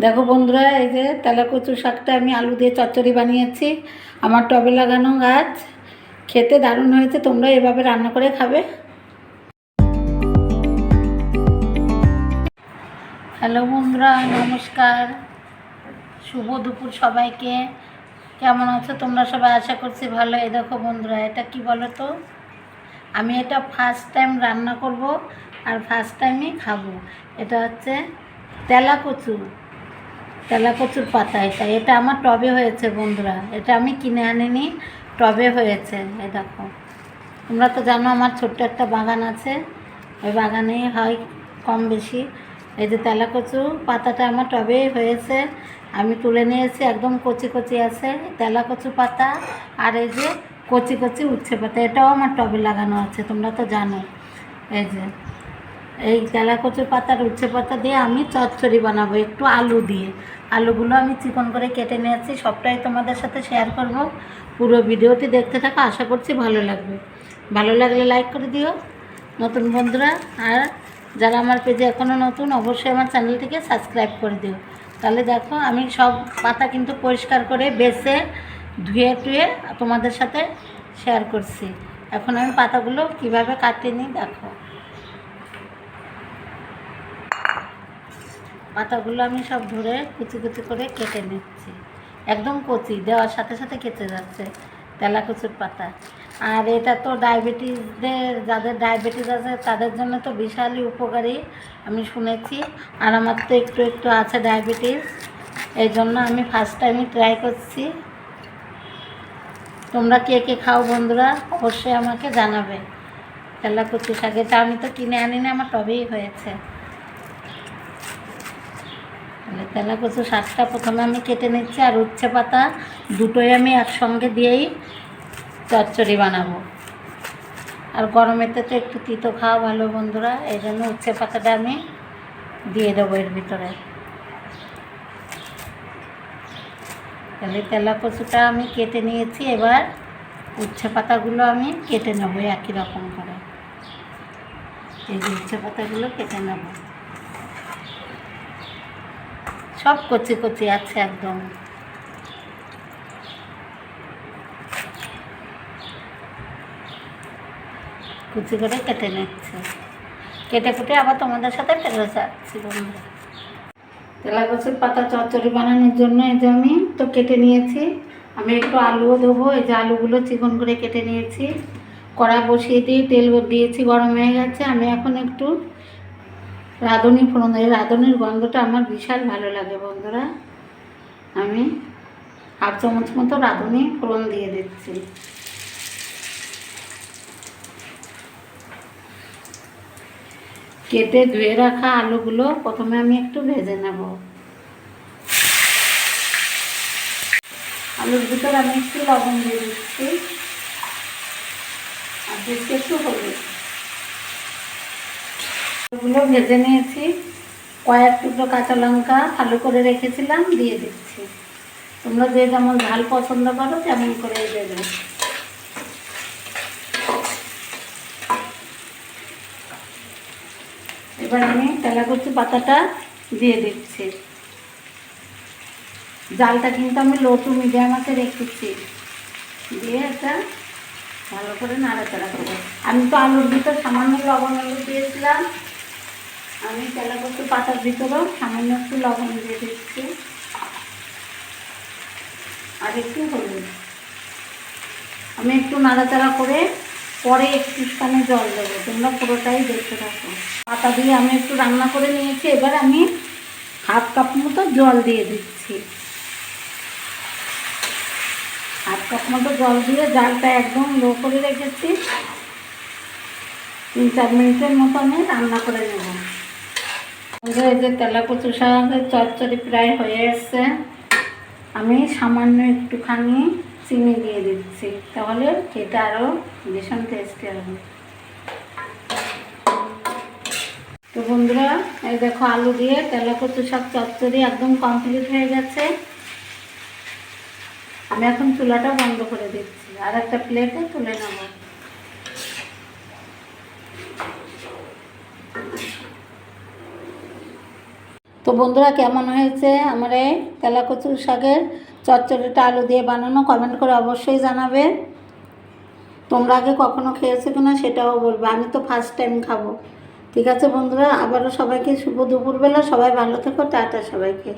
দেখো বন্ধুরা, এই যে তেলা কচু শাকটা আমি আলু দিয়ে চচ্চড়ি বানিয়েছি। আমার টবে লাগানো গাছ। খেতে দারুণ হয়েছে, তোমরা এভাবে রান্না করে খাবে। হ্যালো বন্ধুরা, নমস্কার। শুভ দুপুর সবাইকে। কেমন আছো তোমরা সবাই? আশা করছি ভালো। এই দেখো বন্ধুরা, এটা কি বলো তো আমি এটা ফার্স্ট টাইম রান্না করব আর ফার্স্ট টাইমই খাব। এটা হচ্ছে তেলা কচু তেলা কচুর পাতা এটা এটা আমার টবে হয়েছে বন্ধুরা, এটা আমি কিনে আনিনি, টবে হয়েছে, এই দেখো। তোমরা তো জানো আমার ছোট্ট একটা বাগান আছে, ওই বাগানেই হয় কম বেশি। এই যে তেলা কচু পাতাটা আমার টবে হয়েছে, আমি তুলে নিয়েছি, একদম কচি কচি আছে, তেলা কচু পাতা আর এই যে কচি কচি উচ্ছে পাতা, এটাও আমার টবে লাগানো আছে, তোমরা তো জানো। এই যে এই তেলা কচুর পাতার উচ্ছে পাতা দিয়ে আমি চচ্চড়ি বানাবো, একটু আলু দিয়ে। আলুগুলো আমি চিকন করে কেটে নিয়েছি, সবটাই তোমাদের সাথে শেয়ার করব। পুরো ভিডিওটি দেখতে থাকো, আশা করছি ভালো লাগবে। ভালো লাগলে লাইক করে দিও, নতুন বন্ধুরা। আর যারা আমার পেজে এখনও নতুন, অবশ্যই আমার চ্যানেলটিকে সাবস্ক্রাইব করে দিও। তাহলে দেখো, আমি সব পাতা কিন্তু পরিষ্কার করে বেছে, ধুয়ে টুয়ে তোমাদের সাথে শেয়ার করছি। এখন আমি পাতাগুলো কীভাবে কাটিয়ে নিই, দেখো। পাতাগুলো আমি সব ধরে কুচি কুচি করে কেটে নিচ্ছি। একদম কচি, দেওয়ার সাথে সাথে কেটে যাচ্ছে তেলা কচুর পাতা। আর এটা তো ডায়াবেটিসদের, যাদের ডায়াবেটিস আছে তাদের জন্য তো বিশালই উপকারী, আমি শুনেছি। আর আমার তো একটু একটু আছে ডায়াবেটিস, এই জন্য আমি ফার্স্ট টাইমই ট্রাই করছি। তোমরা কে কে খাও বন্ধুরা, অবশ্যই আমাকে জানাবে। তেলা কচু শাক, এটা আমি তো কিনে আনি না, আমার টবেই হয়েছে। তেলা কচু শাকটা প্রথমে আমি কেটে নিচ্ছি আর উচ্ছে পাতা দুটোই আমি একসঙ্গে দিয়েই চচ্চড়ি বানাবো। আর গরমেতে তো একটু তিতো খাওয়া ভালো বন্ধুরা, এই জন্য উচ্ছে পাতাটা আমি দিয়ে দেবো এর ভিতরে। তাহলে তেলা কচুটা আমি কেটে নিয়েছি, এবার উচ্ছে পাতাগুলো আমি কেটে নেব একই রকম করে। এই উচ্ছে পাতাগুলো কেটে নেব। সব কচি কচি আছে একদম। কুচি করে কেটে নিচ্ছে। কেটে কুটে আবার তোমাদের সাথে ফেলে যাচ্ছি বন্ধুরা। তেলা গাছের পাতা চচ্চড়ি বানানোর জন্য এই যে আমি তো কেটে নিয়েছি। আমি একটু আলুও দেবো এই যে আলুগুলো চিকন করে কেটে নিয়েছি। কড়া বসিয়ে দিয়ে তেল দিয়েছি, গরম হয়ে গেছে। আমি এখন একটু রাঁধুনি ফোড়ন, এই রাঁধুনির গন্ধটা আমার বিশাল ভালো লাগে বন্ধুরা। আমি হাফ চামচ মতো রাঁধুনি ফোড়ন দিয়ে দিচ্ছি। কেটে ধুয়ে রাখা আলুগুলো প্রথমে আমি একটু ভেজে নেব। আলুর ভিতর আমি একটু লবণ দিয়ে দিচ্ছি। আর দিচ্ছি একটু হলুদ। এগুলো ভেজে নিয়েছি, কয়েক টুকরো কাঁচা লঙ্কা ভালো করে রেখেছিলাম, দিয়ে দিচ্ছি। তোমরা যে যেমন ঝাল পছন্দ করো, তেমন করে দেবে। এবার আমি তেলাকুচি পাতাটা দিয়ে দিচ্ছি। জালটা কিন্তু আমি লো টু মিডিয়াম আছে রেখেছি। দিয়ে এটা ভালো করে নাড়াচাড়া করব। আমি তো আলুর ভিতর সামান্য লবণ আলু দিয়েছিলাম আমি তেলাকুচি পাতার ভিতরেও সামান্য একটু লবণ দিয়ে দিচ্ছি। আর একটু হলুদ। আমি একটু নাড়াচাড়া করে পরে একটুখানি জল দেবো। তোমরা পুরোটাই দেখতে থাকো পাতা দিয়ে আমি একটু রান্না করে নিয়েছি। এবার আমি হাফ কাপ মতো জল দিয়ে দিচ্ছি। হাফ কাপ মতো জল দিয়ে জালটা একদম লো করে রেখেছি। তিন চার মিনিটের মতো আমি রান্না করে নেব। এই যে তেলা কচু শাকের চচ্চড়ি প্রায় হয়ে এসছে, আমি সামান্য একটুখানি চিনি দিয়ে দিচ্ছি, তাহলে খেতে আরও ভীষণ টেস্টি হবে। তো বন্ধুরা, এই দেখো আলু দিয়ে তেলা কচু শাক চচ্চড়ি একদম কমপ্লিট হয়ে গেছে। আমি এখন চুলাটা বন্ধ করে দিচ্ছি, আর একটা প্লেটে তুলে নেব। বন্ধুরা কেমন হয়েছে আমার এই তেলাকচু শাকের চচ্চড়িটা আলু দিয়ে বানানো? কমেন্ট করে অবশ্যই জানাবে। তোমরা আগে কখনো খেয়েছো কিনা সেটাও বলবে। আমি তো ফার্স্ট টাইম খাব। ঠিক আছে বন্ধুরা, আবারও সবাইকে শুভ দুপুরবেলা। সবাই ভালো থেকো, টাটা সবাইকে।